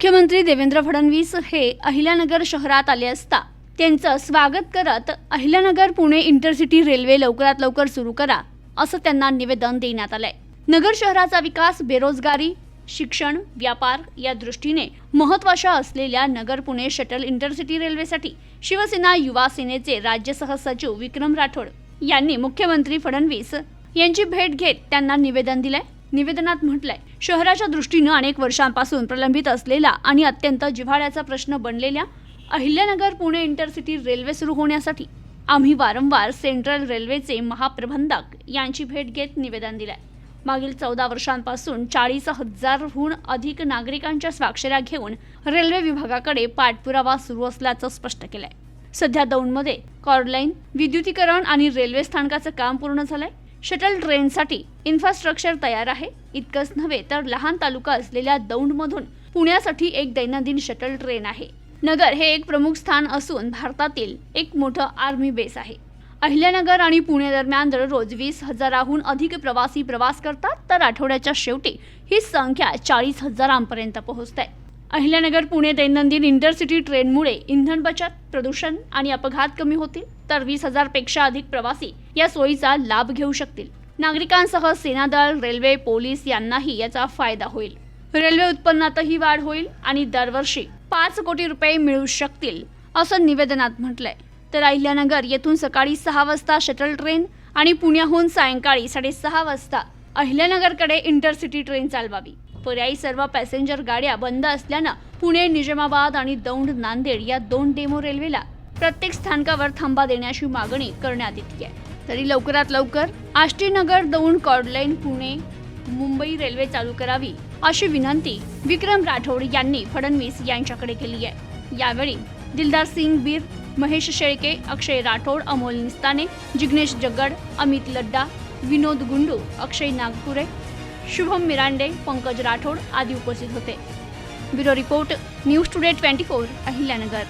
मुख्यमंत्री देवेंद्र फडणवीस हे अहिल्यानगर शहरात आले असता त्यांचं स्वागत करत अहिल्यानगर पुणे इंटरसिटी रेल्वे लवकरात लवकर सुरू करा असं त्यांना निवेदन देण्यात आलंय. नगर शहराचा विकास बेरोजगारी शिक्षण व्यापार या दृष्टीने महत्त्वाच्या असलेल्या नगर पुणे शटल इंटरसिटी रेल्वेसाठी शिवसेना युवा सेनेचे राज्य सहसचिव विक्रम राठोड यांनी मुख्यमंत्री फडणवीस यांची भेट घेत त्यांना निवेदन दिलंय. निवेदनात म्हटलंय शहराच्या दृष्टीनं अनेक वर्षांपासून प्रलंबित असलेला आणि अत्यंत जिव्हाळ्याचा प्रश्न बनलेल्या अहिल्यानगर पुणे इंटरसिटी रेल्वे सुरू होण्यासाठी आम्ही वारंवार सेंट्रल रेल्वेचे महाप्रबंधक यांची भेट घेत निवेदन दिलंय. मागील चौदा वर्षांपासून चाळीस हजारहून अधिक नागरिकांच्या स्वाक्षऱ्या घेऊन रेल्वे विभागाकडे पाठपुरावा सुरू असल्याचं स्पष्ट केलंय. सध्या दौंडमध्ये कॉर्डलाईन विद्युतीकरण आणि रेल्वे स्थानकाचं काम पूर्ण झालंय. शटल ट्रेनसाठी इन्फ्रास्ट्रक्चर तयार आहे. इतकंच नव्हे तर लहान तालुका असलेल्या दौंडमधून पुण्यासाठी एक दैनंदिन शटल ट्रेन आहे. नगर हे एक प्रमुख स्थान असून भारतातील एक मोठं आर्मी बेस आहे. अहिल्यानगर आणि पुणे दरम्यान दररोज वीस हजाराहून अधिक प्रवासी प्रवास करतात तर आठवड्याच्या शेवटी ही संख्या चाळीस हजारांपर्यंत पोहोचते. अहिल्यानगर पुणे दैनंदिन इंटरसिटी ट्रेनमुळे इंधन बचत प्रदूषण आणि अपघात कमी होतील तर वीस हजारपेक्षा अधिक प्रवासी या सोयीचा लाभ घेऊ शकतील. नागरिकांसह सेनादल रेल्वे पोलीस यांनाही याचा फायदा होईल. रेल्वे उत्पन्नातही वाढ होईल आणि दरवर्षी पाच कोटी रुपये मिळू शकतील असं निवेदनात म्हटलंय. तर अहिल्यानगर येथून सकाळी सहा वाजता शटल ट्रेन आणि पुण्याहून सायंकाळी साडेसहा वाजता अहिल्यानगरकडे इंटरसिटी ट्रेन चालवावी. पर्यायी सर्व पॅसेंजर गाड्या बंद असल्यानं पुणे निजामाबाद आणि दौंड नांदेड या दोन डेमो रेल्वेला प्रत्येक स्थानकावर थांबा देण्याची मागणी करण्यात येते. आहे तरी लवकरात लवकर Ashtinagar Daund chord line Pune Mumbai railway चालू करावी अशी विनंती विक्रम राठोड यांनी फडणवीस यांच्याकडे केली आहे. यावेळी दिलदार सिंग बीर महेश शेळके अक्षय राठोड अमोल निस्ताने जिग्नेश जगड अमित लड्डा विनोद गुंडू अक्षय नागपुरे शुभम मिरांडे पंकज राठोड आदी उपस्थित होते. Bureau report news today twenty four Ahilyanagar.